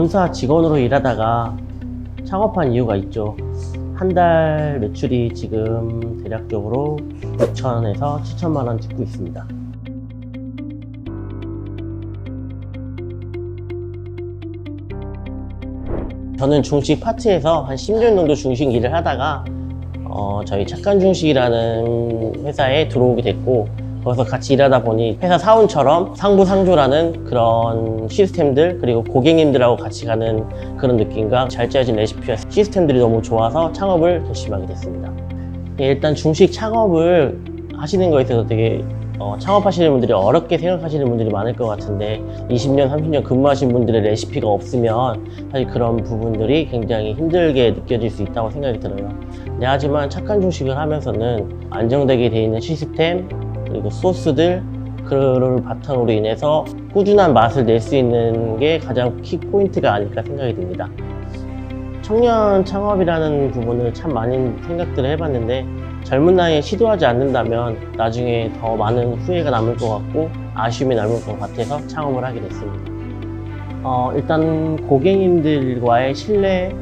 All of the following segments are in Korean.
본사 직원으로 일하다가 창업한 이유가 있죠. 한 달 매출이 지금 대략적으로 6천에서 7천만 원 찍고 있습니다. 저는 중식 파트에서 한 10년 정도 중식 일을 하다가 어, 저희 착한 중식이라는 회사에 들어오게 됐고 거기서 같이 일하다 보니 회사 사원처럼 상부상조라는 그런 시스템들 그리고 고객님들하고 같이 가는 그런 느낌과 잘 짜여진 레시피와 시스템들이 너무 좋아서 창업을 결심하게 됐습니다. 예, 일단 중식 창업을 하시는 거에 있어서 되게 어, 창업하시는 분들이 어렵게 생각하시는 분들이 많을 것 같은데 20년, 30년 근무하신 분들의 레시피가 없으면 사실 그런 부분들이 굉장히 힘들게 느껴질 수 있다고 생각이 들어요. 네, 하지만 착한 중식을 하면서는 안정되게 되어 있는 시스템 그리고 소스들 그를 바탕으로 인해서 꾸준한 맛을 낼 수 있는 게 가장 키 포인트가 아닐까 생각이 듭니다. 청년 창업이라는 부분을 참 많은 생각들을 해봤는데 젊은 나이에 시도하지 않는다면 나중에 더 많은 후회가 남을 것 같고 아쉬움이 남을 것 같아서 창업을 하게 됐습니다. 어, 일단 고객님들과의 신뢰,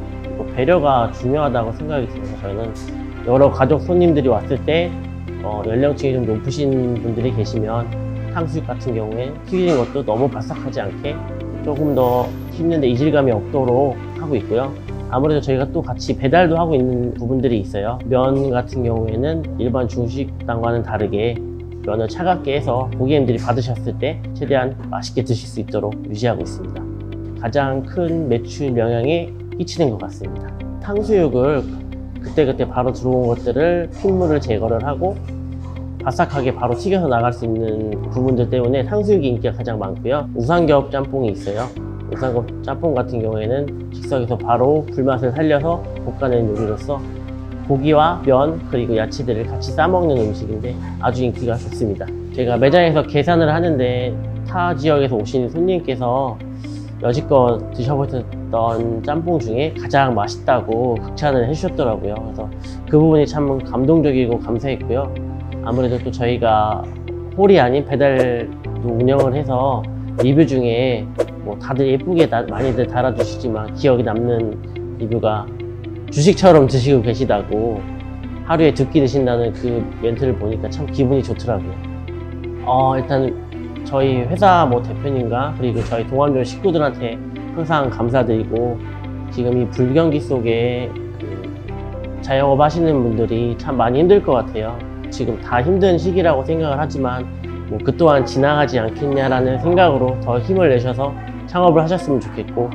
배려가 중요하다고 생각이 들어서 저희는 여러 가족 손님들이 왔을 때 어, 연령층이 좀 높으신 분들이 계시면 탕수육 같은 경우에 튀기는 것도 너무 바삭하지 않게 조금 더 씹는데 이질감이 없도록 하고 있고요. 아무래도 저희가 또 같이 배달도 하고 있는 부분들이 있어요. 면 같은 경우에는 일반 중식당과는 다르게 면을 차갑게 해서 고객님들이 받으셨을 때 최대한 맛있게 드실 수 있도록 유지하고 있습니다. 가장 큰 매출 영향이 끼치는 것 같습니다. 탕수육을 그때그때 바로 들어온 것들을 핏물을 제거를 하고 바삭하게 바로 튀겨서 나갈 수 있는 부분들 때문에 탕수육이 인기가 가장 많고요. 우삼겹 짬뽕이 있어요. 우삼겹 짬뽕 같은 경우에는 즉석에서 바로 불맛을 살려서 볶아낸 요리로서 고기와 면 그리고 야채들을 같이 싸먹는 음식인데 아주 인기가 좋습니다. 제가 매장에서 계산을 하는데 타 지역에서 오신 손님께서 여지껏 드셔보셨 던 짬뽕 중에 가장 맛있다고 극찬을 해주셨더라고요. 그래서 그 부분이 참 감동적이고 감사했고요. 아무래도 또 저희가 홀이 아닌 배달도 운영을 해서 리뷰 중에 뭐 다들 예쁘게 다- 많이들 달아주시지만 기억에 남는 리뷰가 주식처럼 드시고 계시다고 하루에 두 끼 드신다는 그 멘트를 보니까 참 기분이 좋더라고요. 어, 일단 저희 회사 뭐 대표님과 그리고 저희 동안별 식구들한테 항상 감사드리고 지금 이 불경기 속에 그 자영업 하시는 분들이 참 많이 힘들 것 같아요. 지금 다 힘든 시기라고 생각을 하지만 뭐 그 또한 지나가지 않겠냐라는 생각으로 더 힘을 내셔서 창업을 하셨으면 좋겠고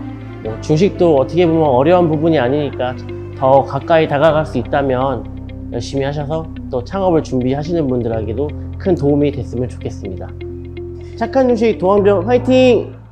뭐 중식도 어떻게 보면 어려운 부분이 아니니까 더 가까이 다가갈 수 있다면 열심히 하셔서 또 창업을 준비하시는 분들에게도 큰 도움이 됐으면 좋겠습니다. 착한 중식 도안병 화이팅!